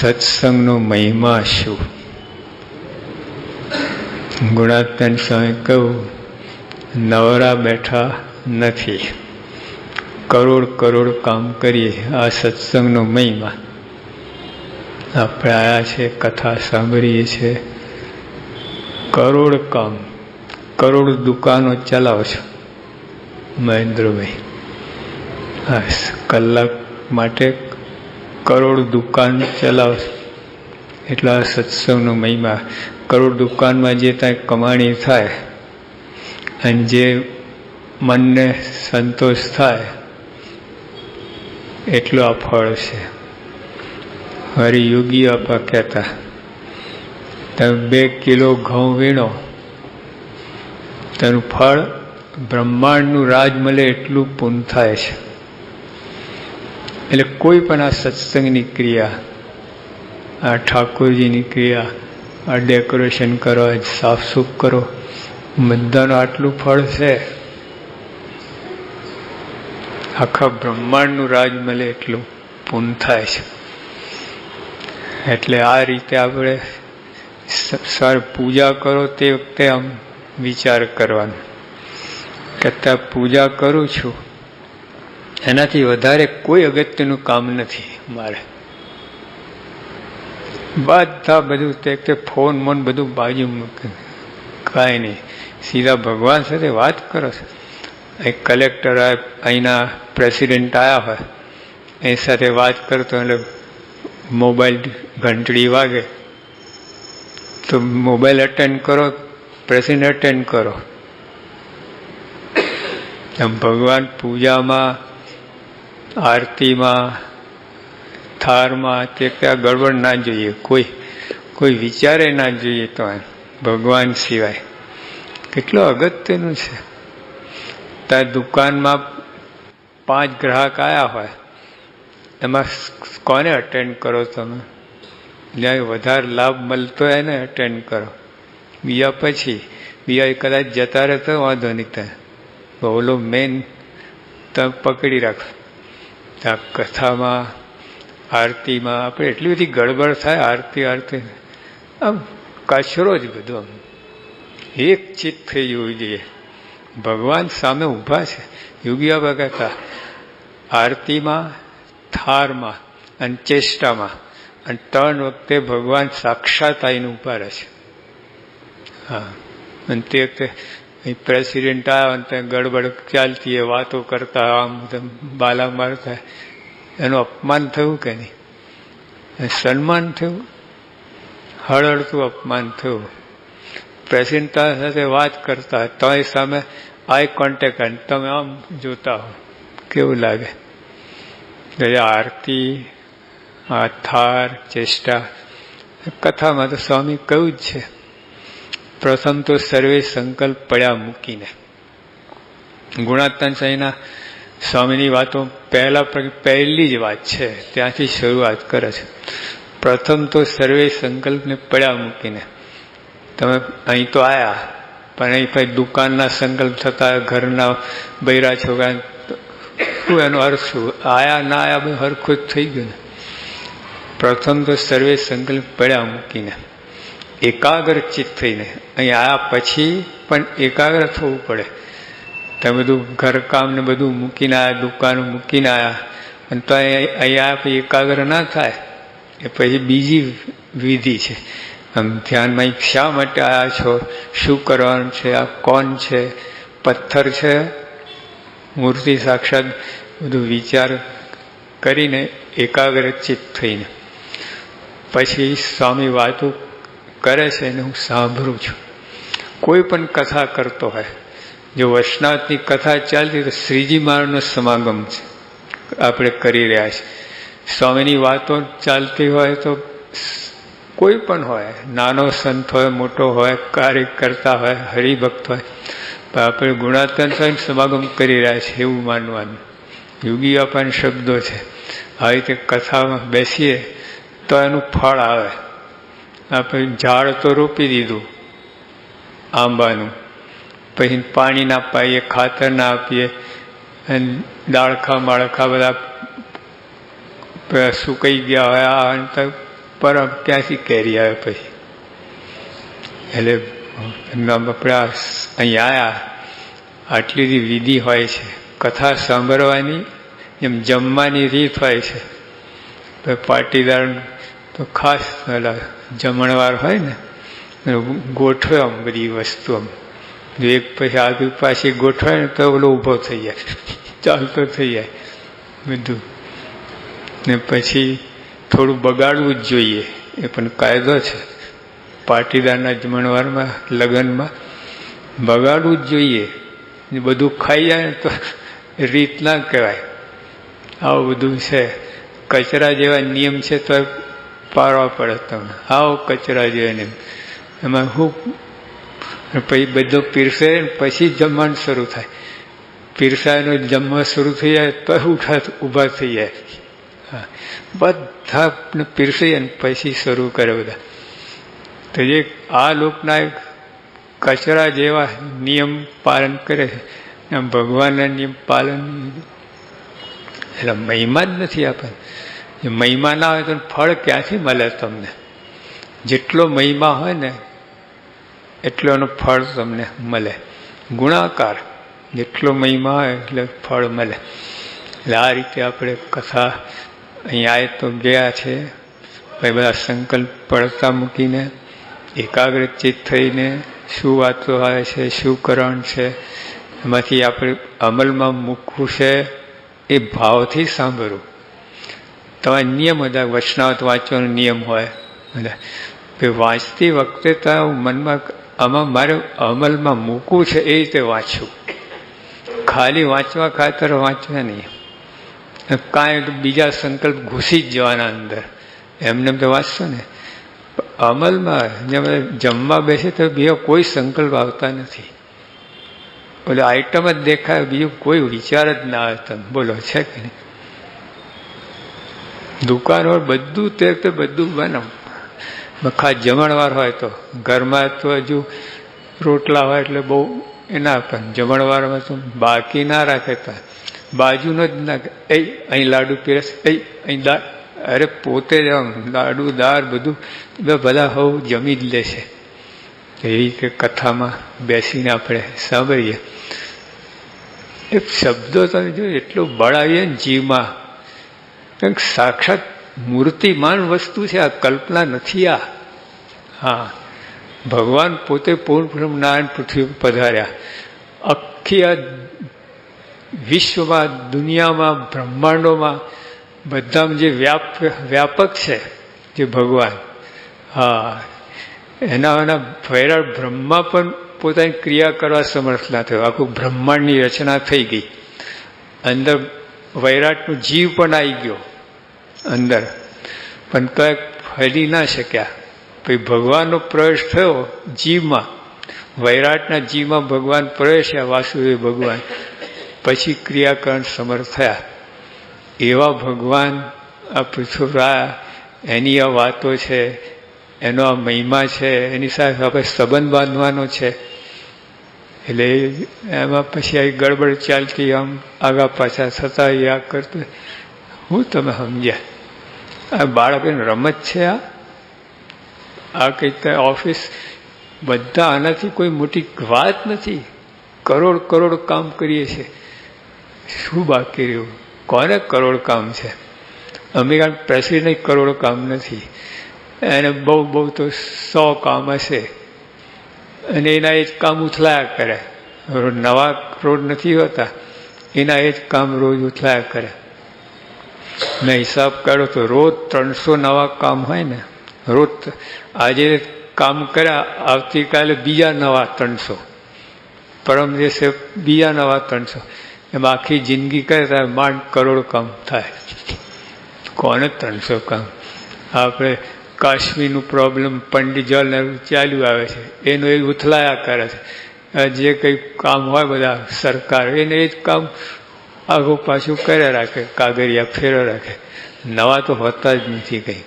સત્સંગનો મહિમા શું? ગુણાતન સ્વામી કહું, નવરા બેઠા નથી. કરોડ કરોડ કામ કરીએ આ સત્સંગનો મહિમા. આપણે આવ્યા છે, કથા સાંભળીએ છીએ કરોડ કામ, કરોડ દુકાનો ચલાવો છો. મહેન્દ્રભાઈ કલાક માટે કરોડ દુકાન ચલાવો એટલા સત્સંગનો મહિમા. કરોડ દુકાનમાં જે ત્યાં કમાણી થાય અને જે મનને સંતોષ થાય, એટલો આ ફળ છે. હરિયોગી આપા કહેતા, તમે બે કિલો ઘઉં વીણો, તેનું ફળ બ્રહ્માંડનું રાજ મળે એટલું પૂન થાય છે. એટલે કોઈ પણ આ સત્સંગની ક્રિયા, આ ઠાકોરજીની ક્રિયા, આ ડેકોરેશન કરો સાફસૂફ કરો, બધાનું આટલું ફળ છે. આખા બ્રહ્માંડનું રાજ મળે એટલું પૂન થાય છે. એટલે આ રીતે આપણે સર પૂજા કરો તે વખતે આમ વિચાર કરવાનો. કે પૂજા કરું છું એનાથી વધારે કોઈ અગત્યનું કામ નથી મારે. બધા બધું, તે ફોન મોન બધું બાજુ કાંઈ નહીં. સીધા ભગવાન સાથે વાત કરો છો. અહીં કલેક્ટર અહીંના પ્રેસિડેન્ટ આવ્યા હોય. એની સાથે વાત કરતો એટલે મોબાઈલ ઘંટડી વાગે. તો મોબાઈલ અટેન્ડ કરો, પ્રેસિડન્ટ અટેન્ડ કરો. ભગવાન પૂજામાં આરતીમાં, થારમાં કે ત્યાં ગડબડ ના જોઈએ, કોઈ કોઈ વિચારે ના જોઈએ તો ભગવાન સિવાય. કેટલું અગત્યનું છે. ત્યાં દુકાનમાં પાંચ ગ્રાહક આવ્યા હોય, એમાં કોને અટેન્ડ કરો તમે? જ્યાં વધારે લાભ મળતો હોય ને અટેન્ડ કરો. બીજા પછી, બીજા કદાચ જતા રહેતો વાંધો નહીં ત્યાં ઓલો મેન તમે પકડી રાખો. કથામાં, આરતીમાં આપણે એટલી બધી ગડબડ થાય, આરતી આરતી. આમ કચરો જ બધો આમ. એક ચિત્ત થઈ જવું જોઈએ. ભગવાન સામે ઊભા છે. યોગી કહેતા, આરતીમાં, થારમાં અને ચેષ્ટામાં અને ત્રણ વખતે ભગવાન સાક્ષાત આવીને ઊભા રહે છે. હા. અને તે વખતે પ્રેસિડેન્ટ આવ્યા અને ત્યાં ગડબડ ચાલતી એ વાતો કરતા આમ બાલા મારતા એનું અપમાન થયું કે નહીં? સન્માન થયું? હળહળતું અપમાન થયું. પ્રેસિડેન્ટ સાથે વાત કરતા તોય સામે આઈ કોન્ટેક્ટ અને તમે આમ જોતા હો. કેવું લાગે? આરતી આ થાર ચેષ્ટા, કથામાં તો સ્વામી કહ્યું જ છે. પ્રથમ તો સર્વે સંકલ્પ પડ્યા મૂકીને. ગુણાત્તન સાંઈના સ્વામીની વાતો પહેલા પહેલી જ વાત છે, ત્યાંથી શરૂઆત કરે છે. પ્રથમ તો સર્વે સંકલ્પને પડ્યા મૂકીને. તમે અહીં તો આવ્યા પણ અહીં પછી દુકાનના સંકલ્પ થતા, ઘરના બૈરા છોકરા, શું એનો અર્થ શું? આયા ના આયા બધું હરખું જ થઈ ગયું ને. પ્રથમ તો સર્વે સંકલ્પ પડ્યા મૂકીને. એકાગ્ર ચિત્ત થઈને. અહીંયા આવ્યા પછી પણ એકાગ્ર થવું પડે. તમે બધું ઘરકામ ને બધું મૂકીને આવ્યા દુકાન મૂકીને આવ્યા અને તો અહીંયા પછી એકાગ્ર ના થાય. એ પછી બીજી વિધિ છે. આમ ધ્યાનમાં શા માટે આવ્યા છો? શું કરવાનું છે? આ કોણ છે? પથ્થર છે? મૂર્તિ સાક્ષાત બધું વિચાર કરીને એકાગ્ર ચિત્ત થઈને. પછી સ્વામી વાતો કરે છે એને હું સાંભળું છું. કોઈ પણ કથા કરતો હોય, જો વૈષ્ણવની કથા ચાલતી તો શ્રીજી મહારાજનો સમાગમ છે. આપણે કરી રહ્યા છીએ. સ્વામીની વાતો ચાલતી હોય તો કોઈ પણ હોય, નાનો સંત હોય, મોટો હોય કાર્ય કરતા હોય, હરિભક્ત હોય પણ આપણે સ્વયં સમાગમ કરી રહ્યા છીએ એવું માનવાનું. યોગી અપાન શબ્દો છે. આવી રીતે કથામાં બેસીએ તો એનું ફળ આવે. આપણે ઝાડ તો રોપી દીધું, આંબાનું. પછી પાણી ના પાઈએ, ખાતર ના આપીએ, અને દાળખા માળખા બધા સુકાઈ ગયા હોય, આ પર તો પરમ ક્યાંથી કેરી આવે પછી. એટલે આપણે અહીંયા આવ્યા આટલી બધી વિધિ હોય છે. કથા સાંભળવાની, એમ જમવાની રીત હોય છે. પાટીદાર તો ખાસ પેલા જમણવાર હોય ને ગોઠવે આમ બધી વસ્તુ આમ. એક પછી આગળ પાછી ગોઠવાય ને તો ઓલો ઊભો થઈ જાય. ચાલતો થઈ જાય બધું. ને પછી થોડું બગાડવું જ જોઈએ. એ પણ કાયદો છે. પાટીદારના જમણવારમાં, લગ્નમાં બગાડવું જ જોઈએ. ને બધું ખાઈ જાય ને તો રીત ના કહેવાય. આવું બધું છે. કચરા જેવા નિયમ છે તો પાડવા પડે તમે આવો કચરા નિયમ એમાં હું પછી બધું પીરસે પછી જમવાનું શરૂ થાય. પીરસાયનો જમવા શરૂ થઈ જાય તો ઉઠા, ઊભા થઈ જાય. બધા પીરસી અને પછી શરૂ કરે બધા. તો જે આ લોકના કચરા જેવા નિયમ પાલન કરે છે. ભગવાનના નિયમ પાલન. એટલે મહિમા જ નથી આપણને. મહિમા ના હોય તો ફળ ક્યાંથી મળે તમને? જેટલો મહિમા હોય ને, એટલો એનો ફળ તમને મળે. ગુણાકાર, જેટલો મહિમા હોય એટલે ફળ મળે. એટલે આ રીતે આપણે કથા અહીંયા આવે તો ગયા છે. ભાઈ બધા સંકલ્પ પડતા મૂકીને એકાગ્રચિત થઈને શું વાતો આવે છે, શું કરણ છે, એમાંથી આપણે અમલમાં મૂકવું છે એ ભાવથી સાંભળવું. તમારે નિયમ હતા વચનાવત વાંચવાનો નિયમ હોય. બધા વાંચતી વખતે તો મનમાં આમાં મારે અમલમાં મૂકવું છે એ રીતે વાંચવું. ખાલી વાંચવા ખાતર વાંચવા નહીં. કાંઈ બીજા સંકલ્પ ઘૂસી જ જવાના અંદર. એમને તો વાંચશો ને? અમલમાં જેમ જમવા બેસે તો બીજો કોઈ સંકલ્પ આવતા નથી. ઓલે આઈટમ જ દેખાય, બીજું કોઈ વિચાર જ ના આવે તમે. બોલો, છે કે નહીં? દુકાન હોય, બધું તે તો બધું બનાવ. ખાસ જમણવાર હોય તો. ઘરમાં તો હજુ રોટલા હોય એટલે બહુ એના પણ જમણવારમાં તો બાકી ના રાખે તા. બાજુનો જ ના એ અહીં લાડુ પીરસ એ અહીં દાળ અરે પોતે જ લાડુ, દાળ બધું બધા હવ જમી જ લે છે એવી રીતે કથામાં બેસીને આપણે સાંભળીએ. એ શબ્દો તમે જો એટલો બળાવીએ ને જીવમાં સાક્ષાત મૂર્તિમાન વસ્તુ છે, આ કલ્પના નથી આ. હા, ભગવાન પોતે પૂર્ણ નારાયણ પૃથ્વી પધાર્યા. આખી આ વિશ્વમાં, દુનિયામાં, બ્રહ્માંડોમાં બધામાં જે વ્યાપ, વ્યાપક છે, જે ભગવાન. હા, એના એના વૈરાટ બ્રહ્મા પણ પોતાની ક્રિયા કરવા સમર્થ ના થયો. આખું બ્રહ્માંડની રચના થઈ ગઈ. અંદર વૈરાટનો જીવ પણ આવી ગયો. અંદર. પણ કંઈક ફરી ના શક્યા. પછી ભગવાનનો પ્રવેશ થયો જીવમાં. વૈરાટના જીવમાં ભગવાન પ્રવેશ્યા, વાસુદેવ ભગવાન. પછી ક્રિયાકરણ સમર્થ થયા. એવા ભગવાન આ પૃથ્વરા એની આ વાતો છે, એનો આ મહિમા છે, એની સાથે આપણે સંબંધ બાંધવાનો છે. એટલે એમાં પછી આ ગડબડ ચાલતી આમ આગા પાછા થતા યા કરતું. હું તમે સમજ્યા. આ બાળકોની રમત છે આ? આ કંઈક ઓફિસ બધા આનાથી કોઈ મોટી વાત નથી. કરોડ કરોડ કામ કરીએ છીએ. શું બાકી રહ્યું? કોને કરોડ કામ છે? અમેરિકન પ્રેસિડેન્ટ કરોડ કામ નથી. એને બહુ બહુ તો સો કામ હશે. અને એના એ જ કામ ઉથલાયા કરે. નવા રોડ નથી હોતા. એના એ જ કામ રોજ ઉથલાયા કરે. મેં હિસાબ કાઢો તો રોજ ત્રણસો નવા કામ હોય ને, રોજ આજે કામ કર્યા, આવતીકાલે બીજા નવા ત્રણસો. પરમ દિવસે બીજા નવા ત્રણસો. એમ આખી જિંદગી કરે ત્યારે માંડ કરોડ કામ થાય. કોને ત્રણસો કામ? આપણે કાશ્મીરનું પ્રોબ્લેમ પંડિત જવાહરલાલ ચાલ્યું આવે છે. એનું એ ઉથલાયા કરે છે. જે કંઈ કામ હોય બધા સરકાર, એને એ જ કામ આગું પાછું કર્યા રાખે કાગરિયા ફેરો રાખે. નવા તો હોતા જ નથી કંઈ.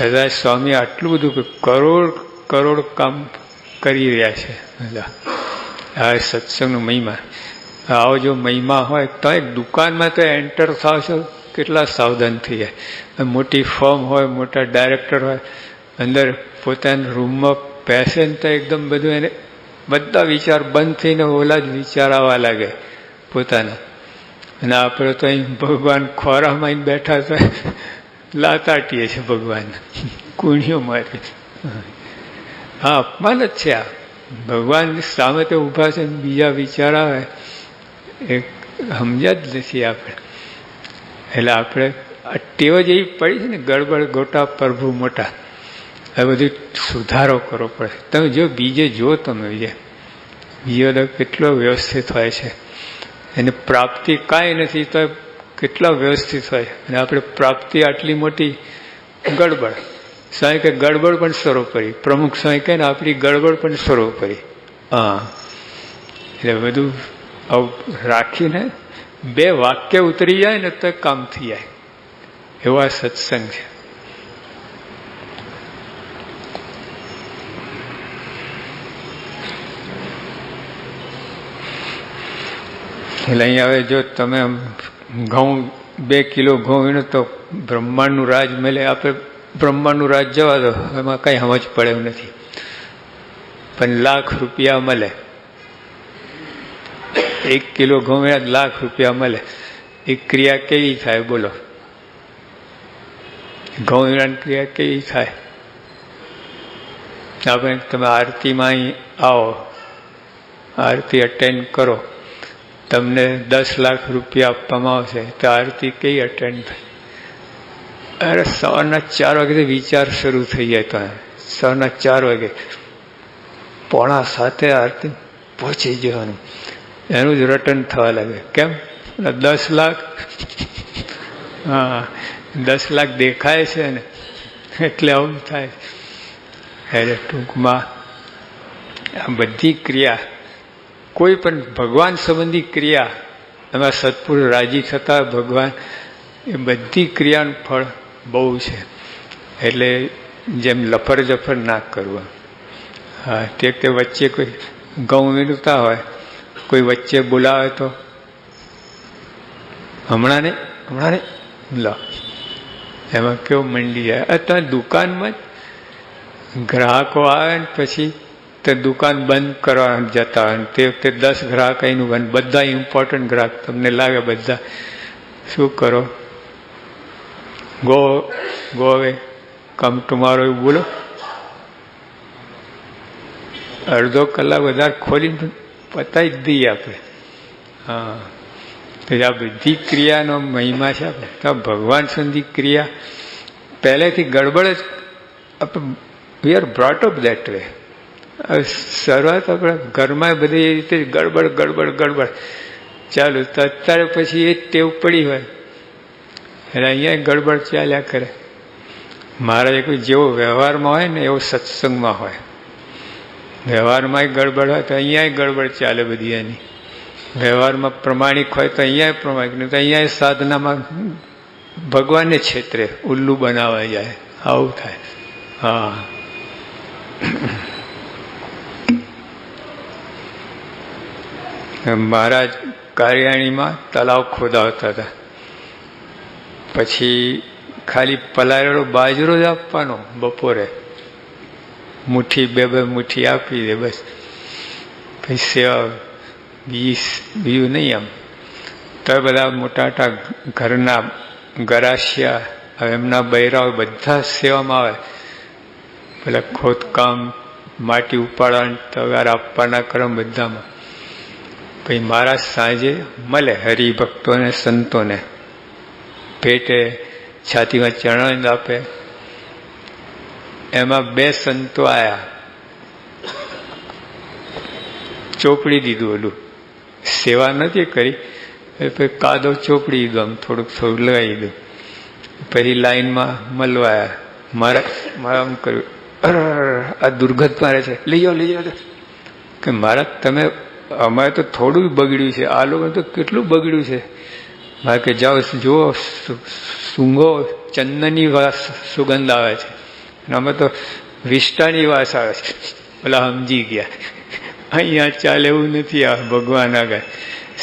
છતાં સ્વામી આટલું બધું કરોડ કરોડ કામ કરી રહ્યા છે. આ સત્સંગનો મહિમા. આવો જો મહિમા હોય તો એક દુકાનમાં તો એન્ટર થાવ છો કેટલા સાવધાન થઈ જાય. મોટી ફોર્મ હોય, મોટા ડાયરેક્ટર હોય, અંદર પોતાના રૂમમાં બેસે ને તો એકદમ બધું એને, બધા વિચાર બંધ થઈને ઓલા જ વિચાર આવવા લાગે પોતાના. અને આપણે તો અહીં ભગવાન ખોરામાં બેઠા તો લાતાટીએ છે ભગવાન. કુણીઓ મારી. હા, અપમાન જ છે આ. ભગવાન સામે તો ઊભા છે બીજા વિચાર આવે. એ સમજ્યા જ નથી આપણે. એટલે આપણે ટેવ જેવી પડી છે ને, ગડબડ ગોટા પ્રભુ મોટા. આ બધું સુધારો કરવો પડે. તમે જો બીજે જો તમે બીજે બીજો તો કેટલો વ્યવસ્થિત હોય છે. એને પ્રાપ્તિ કાંઈ નથી તો કેટલા વ્યવસ્થિત હોય. અને આપણે પ્રાપ્તિ આટલી મોટી ગડબડ. સ્વાય કે ગડબડ પણ સર્વોપરી પ્રમુખ સ્વાય કહે ને આપણી ગડબડ પણ સર્વોપરી હા. એટલે બધું આવું રાખીને બે વાક્ય ઉતરી જાય ને તો કામ થઈ જાય. એવો સત્સંગ છે. એટલે અહીંયા હવે જો તમે ઘઉં બે કિલો ઘઉં વીણો તો બ્રહ્માંડનું રાજ મળે. આપણે બ્રહ્માંડનું રાજ જવા દો. એમાં કંઈ સમજ પડે એવું નથી. પણ લાખ રૂપિયા મળે. એક કિલો ઘઉં વીણા લાખ રૂપિયા મળે. એ ક્રિયા કેવી થાય બોલો? ઘઉં વીણાની ક્રિયા કેવી થાય? આપણે તમે આરતીમાં અહીં આવો. આરતી અટેન્ડ કરો. તમને દસ લાખ રૂપિયા આપવામાં આવશે, તો આરતી કઈ અટેન્ડ થાય અરે સવારના ચાર વાગે વિચાર શરૂ થઈ જાય તો. સવારના ચાર વાગે. પોણા સાથે આરતી પહોંચી જવાનું. એનું જ રટન થવા લાગે. કેમ? દસ લાખ? હા, દસ લાખ દેખાય છે ને. એટલે આવું થાય. એટલે ટૂંકમાં આ બધી ક્રિયા કોઈ પણ ભગવાન સંબંધી ક્રિયા, એમાં સત્પુરુષ રાજી થતા ભગવાન, એ બધી ક્રિયાનું ફળ બહુ છે. એટલે જેમ લફર જફર ના કરવું. હા, તે તે વચ્ચે કોઈ ઘઉં વીણતા હોય, કોઈ વચ્ચે બોલાવે તો હમણાં ને હમણાં ને લો. એમાં કેવું મંડી જાય. અત્યારે દુકાનમાં જ ગ્રાહકો આવે ને પછી તે દુકાન બંધ કરવા જતા હોય તે વખતે દસ ગ્રાહક અહીંનું બંધ બધા ઇમ્પોર્ટન્ટ ગ્રાહક તમને લાગે બધા, શું કરો? ગો ગો હવે કમ ટુમારો એવું બોલો? અડધો કલાક વધારે ખોલીને પતાવી જ દઈએ આપણે. હા. તો આ બધી ક્રિયાનો મહિમા છે આપણે. તો ભગવાન સુધી ક્રિયા પહેલેથી ગડબડ જ આપણે we are brought up that way શરૂઆત આપણે ઘરમાં બધી રીતે ગડબડ ગડબડ ગડબડ. ચાલુ, તો અત્યારે પછી એ ટેવ પડી હોય. એટલે અહીંયા ગડબડ ચાલ્યા કરે. મારા કોઈ જેવો વ્યવહારમાં હોય ને એવો સત્સંગમાં હોય. વ્યવહારમાં ગડબડ હોય તો અહીંયા ગડબડ ચાલે બધી એની. વ્યવહારમાં પ્રમાણિક હોય તો અહીંયા પ્રમાણિક, નહીં તો અહીંયા સાધનામાં ભગવાનને છેતરે, ઉલ્લુ બનાવાય જાય. આવું થાય. હા. મહારાજ કારિયાણીમાં તલાવ ખોદાવતા હતા. પછી ખાલી પલાળેલો બાજરો જ આપવાનો બપોરે. મુઠ્ઠી, બે બે મુઠ્ઠી આપી દે બસ. પછી સેવા બીજી બીજું નહીં આમ. તો બધા મોટા મોટા ઘરના ગરાશિયા એમના બૈરાઓ બધા સેવામાં આવે. પેલા ખોદકામ, માટી ઉપાડવાની તગાર આપવાના ક્રમ બધામાં. પછી મારા સાંજે મળે હરિભક્તોને, સંતોને. પેટે છાતીમાં ચરણ આપે. એમાં બે સંતો આવ્યા ચોપડી દીધું ઓલું. સેવા નથી કરી. પછી કાદો ચોપડી દીધું આમ થોડુંક થોડુંક લગાવી દીધું. પછી લાઈનમાં મળવાયા. મારા મારા આમ કર્યું. આ દુર્ગંધ મારે છે. લઈ જાઓ લઈ જાઓ. કે મારા, તમે અમારે તો થોડું બગડ્યું છે. આ લોકોને તો કેટલું બગડ્યું છે. મારે કે જાઓ, જુઓ સૂંઘો ચંદનની વાસ સુગંધ આવે છે. અને અમે તો વિષ્ટાની વાસ આવે છે. પેલા સમજી ગયા. અહીંયા ચાલે એવું નથી આ ભગવાન આગળ.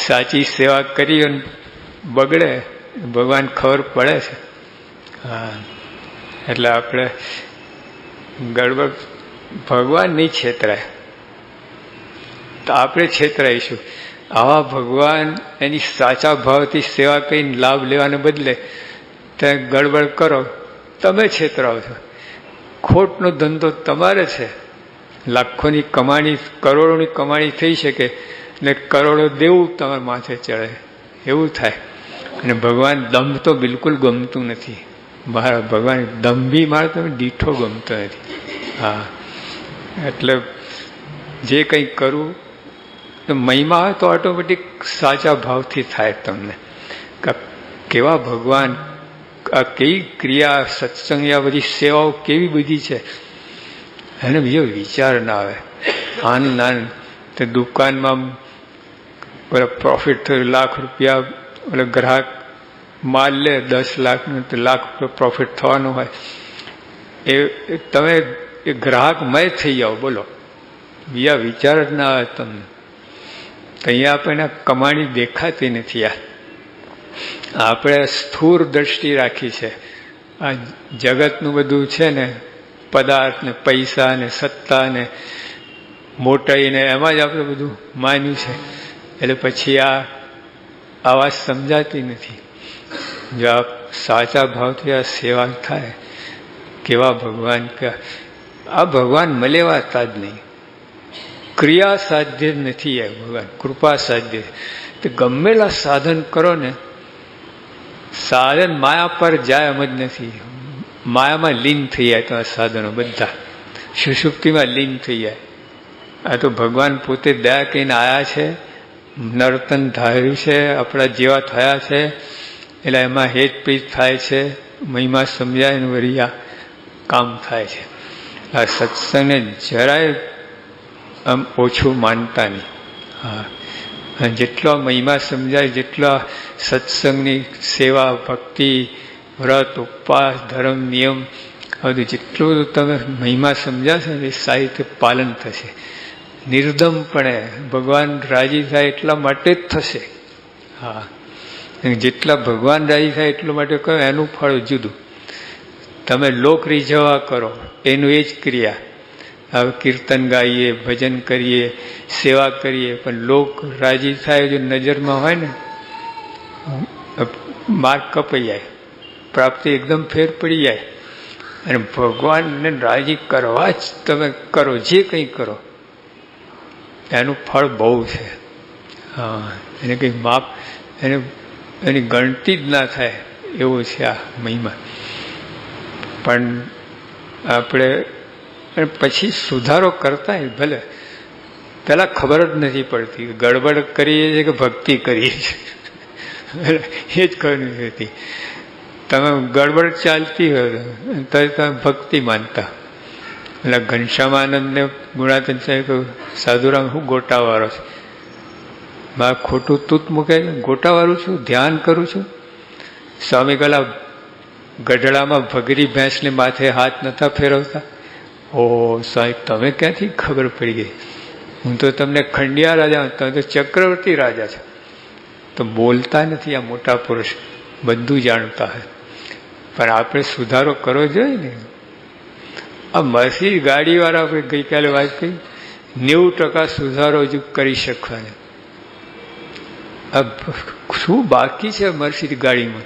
સાચી સેવા કરી બગડે. ભગવાન ખબર પડે છે. હા. એટલે આપણે ગડબડ ભગવાન નહીં છેતરાય. તો આપણે છેતરાઈશું. આવા ભગવાન એની સાચા ભાવથી સેવા કરીને લાભ લેવાને બદલે ત્યાં ગડબડ કરો, તમે છેતરાવ છો. ખોટનો ધંધો તમારે છે. લાખોની કમાણી, કરોડોની કમાણી થઈ શકે ને કરોડો દેવું તમારા માથે ચડે. એવું થાય. અને ભગવાન દંભ તો બિલકુલ ગમતું નથી. મારા ભગવાન દંભી મારે તમે દીઠો ગમતો નથી. હા. એટલે જે કંઈ કરવું તો મહિમા તો ઓટોમેટિક સાચા ભાવથી થાય તમને. કેવા ભગવાન, આ કેવી ક્રિયા, સત્સંગ આ બધી સેવાઓ કેવી બધી છે? એને બીજો વિચાર ના આવે. આન નાન, તે દુકાનમાં પેલા પ્રોફિટ થયું, લાખ રૂપિયા, એટલે ગ્રાહક માલ લે, દસ લાખનું તો લાખ રૂપિયા પ્રોફિટ થવાનું હોય. એ તમે, એ ગ્રાહકમય થઈ જાઓ, બોલો. બીજા વિચાર જ ના આવે તમને. અહીંયા આપણને કમાણી દેખાતી નથી આ. આપણે સ્થૂર દ્રષ્ટિ રાખી છે. આ જગતનું બધું છે ને, પદાર્થ ને, પૈસા ને, સત્તા ને મોટાઈને એમાં જ આપણે બધું માન્યું છે. એટલે પછી આ, આવા સમજાતી નથી. જો આ સાચા ભાવથી આ સેવા થાય, કેવા ભગવાન આ ભગવાન મલેવાતા જ નહીં. ક્રિયા સાધ્ય નથી એ ભગવાન કૃપા સાધ્ય તો ગમેલા સાધન કરો ને, સાધન માયા પર જાય એમ જ નથી. માયામાં લીન થઈ જાય તમારા સાધનો બધા. સુષુપ્તિમાં લીન થઈ જાય. આ તો ભગવાન પોતે દયા કહીને આવ્યા છે, નર્તન ધાર્યું છે, આપણા જેવા થયા છે, એટલે એમાં હેતપ્રીત થાય છે, મહિમા સમજાય ને આ કામ થાય છે. આ સત્સંગને જરાય આમ ઓછું માનતા નહીં. હા. જેટલો મહિમા સમજાય, જેટલા સત્સંગની સેવા, ભક્તિ, વ્રત, ઉપવાસ, ધર્મ, નિયમ બધું જેટલું તમે મહિમા સમજાશો ને એ સાહિત્ય પાલન થશે. નિર્દમપણે ભગવાન રાજી થાય એટલા માટે જ થશે. હા. જેટલા ભગવાન રાજી થાય એટલા માટે કહો, એનું ફળ જુદું. તમે લોક રીઝવા કરો, એનું એ જ ક્રિયા. હવે કીર્તન ગાઈએ, ભજન કરીએ, સેવા કરીએ. પણ લોક રાજી થાય જો નજરમાં હોય ને માર્ગ કપાઈ જાય. પ્રાપ્તિ એકદમ ફેર પડી જાય. અને ભગવાનને રાજી કરવા જ તમે કરો, જે કંઈ કરો, એનું ફળ બહુ છે. હા, એને કંઈ માપ, એને, એની ગણતી જ ના થાય એવો છે આ મહિમા. પણ આપણે પછી સુધારો કરતા ભલે. પેલા ખબર જ નથી પડતી. ગડબડ કરીએ છીએ કે ભક્તિ કરીએ છીએ? એ જ ખબર નથી હતી તમે ગડબડ ચાલતી હોય તો તમે ભક્તિ માનતા. એટલે ઘનશ્યામાનંદને ગુણાતન સાહેબ કહ્યું, સાધુરામ, હું ગોટાવાળો છું. મારે ખોટું તૂત મૂકે ગોટાવાળું છું, ધ્યાન કરું છું. સ્વામી કલા ગઢડામાં ભગરી ભેંસને માથે હાથ નતા ફેરવતા. ઓ સાહેબ, તમે ક્યાંથી ખબર પડી ગઈ? હું તો તમને ખંડિયા રાજા, તમે તો ચક્રવર્તી રાજા છો. તો બોલતા નથી આ મોટા પુરુષ, બધું જાણતા હોય પણ આપણે સુધારો કરવો જોઈએ ને. આ મસી ગાડીવાળા આપણે ગઈકાલે વાત કરી, નેવું ટકા સુધારો હજુ કરી શકવાને. શું બાકી છે મર્સી ગાડીમાં?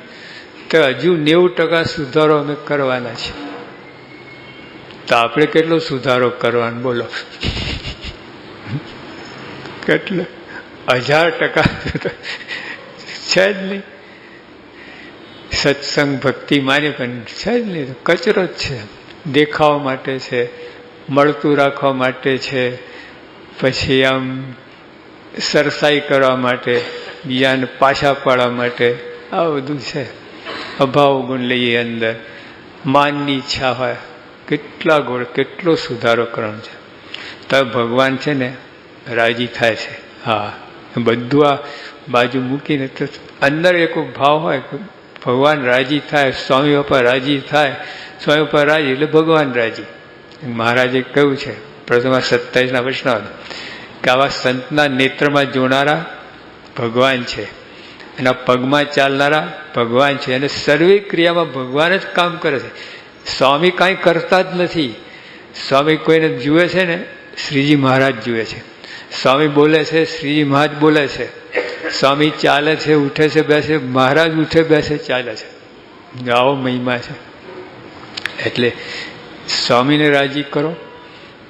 તો હજુ નેવું ટકા સુધારો અમે કરવાના છે તો આપણે કેટલો સુધારો કરવાનો? બોલો. કેટલો? હજાર ટકા છે જ નહીં. સત્સંગ ભક્તિ માની પણ છે જ નહીં. કચરો જ છે. દેખાવા માટે છે, મળતું રાખવા માટે છે, પછી આમ સરસાઈ કરવા માટે, બીજાને પાછા પાડવા માટે, આ બધું છે. અભાવ ગુણ લઈએ અંદર. માનની ઈચ્છા હોય. કેટલા ગોળ, કેટલો સુધારો કરવાનો છે. તો ભગવાન છે ને રાજી થાય છે. હા. બધું આ બાજુ મૂકીને તો અંદર એક ભાવ હોય ભગવાન રાજી થાય, સ્વામી બાપા રાજી થાય, સ્વામી બાપા રાજી એટલે ભગવાન રાજી. મહારાજે કહ્યું છે, પ્રથમ સત્તાવીસના વૈષ્ણવ કે આવા સંતના નેત્રમાં જોનારા ભગવાન છે. એના પગમાં ચાલનારા ભગવાન છે. અને સર્વે ક્રિયામાં ભગવાન જ કામ કરે છે. સ્વામી કાંઈ કરતા જ નથી. સ્વામી કોઈને જુએ છે ને, શ્રીજી મહારાજ જુએ છે. સ્વામી બોલે છે, શ્રીજી મહારાજ બોલે છે. સ્વામી ચાલે છે, ઉઠે છે, બેસે મહારાજ ઉઠે, બેસે, ચાલે છે. આવો મહિમા છે. એટલે સ્વામીને રાજી કરો.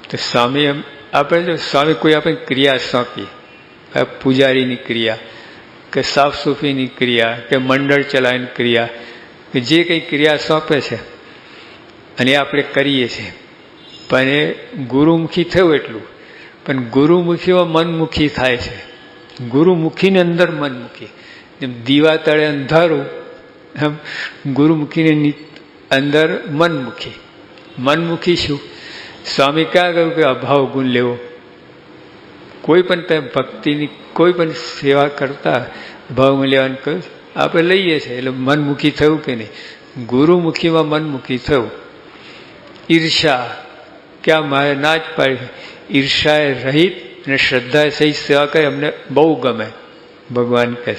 તો સ્વામી એમ, આપણે જો સ્વામી કોઈ આપણે ક્રિયા સોંપી પૂજારીની ક્રિયા, કે સાફ સફાઈની ક્રિયા, કે મંડળ ચલાવીની ક્રિયા, કે જે કંઈ ક્રિયા સોંપે છે અને આપણે કરીએ છીએ. પણ એ ગુરુમુખી થયું એટલું. પણ ગુરુમુખીમાં મનમુખી થાય છે. ગુરુમુખીની અંદર મનમુખી. જેમ દીવા તળે અંધારું, એમ ગુરુમુખીની અંદર મનમુખી. મનમુખી શું? સ્વામી ક્યાં કહ્યું કે અભાવ ગુણ લેવો? કોઈ પણ તમે ભક્તિની કોઈ પણ સેવા કરતા ભાવ લેવાનું કહ્યું આપણે લઈએ છીએ. એટલે મનમુખી થયું કે નહીં? ગુરુમુખીમાં મનમુખી થયું. ઈર્ષા ક્યાં મારે ના જ પાડી ઈર્ષાએ રહિત અને શ્રદ્ધાએ સહિત સેવા કરે અમને બહુ ગમે, ભગવાન કહે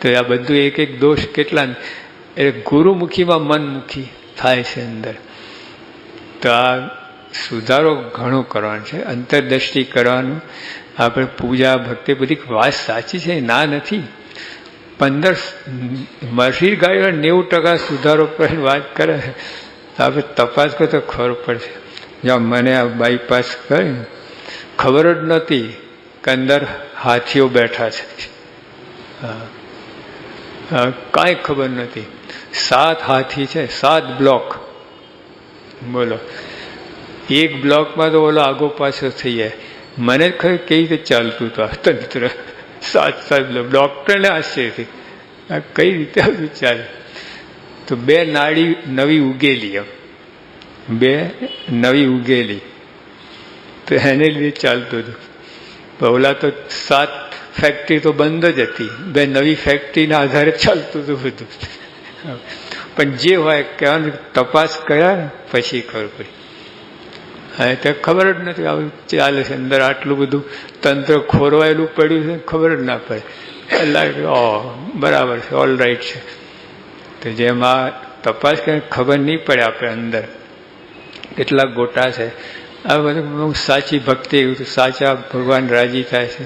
તો આ બધું એક એક દોષ કેટલા એટલે ગુરુમુખીમાં મનમુખી થાય છે અંદર. તો આ સુધારો ઘણો કરવાનો છે. અંતરદ્રષ્ટિ કરવાનું. આપણે પૂજા ભક્તિ બધી વાત સાચી છે, ના નથી. પંદર મરસી ગાયો નેવું ટકા સુધારો કરીને વાત કરે. આપણે તપાસ કરો તો ખબર પડશે. જ્યાં મને આ બાયપાસ કરી, ખબર જ નહોતી કે અંદર હાથીઓ બેઠા છે. કાંઈ ખબર નથી સાત હાથી છે, સાત બ્લોક બોલો. એક બ્લોકમાં તો ઓલો આગો પાછો થઈ જાય. મને ખબર કેવી રીતે ચાલતું હતું આ તંત્ર. સાત સાત બ્લોક ડૉક્ટરને આશ્ચર્ય આ કઈ રીતે બધું ચાલે? તો બે નાડી નવી ઉગેલી બે નવી ઉગેલી. તો એને લીધે ચાલતું હતું. પહેલાં તો સાત ફેક્ટરી તો બંધ જ હતી. બે નવી ફેક્ટરીના આધારે ચાલતું હતું બધું. પણ જે હોય કહેવાનું તપાસ કર્યા ને, પછી ખબર પડી. હા તો ખબર જ નથી આવું ચાલે છે. અંદર આટલું બધું તંત્ર ખોરવાયેલું પડ્યું છે ખબર જ ના પડે. એટલે ઓ બરાબર છે ઓલ રાઈટ છે. તો જેમાં તપાસ કરીને ખબર નહીં પડે આપણે અંદર કેટલા ગોટા છે. આ બધું સાચી ભક્તિ, સાચા ભગવાન રાજી થાય છે.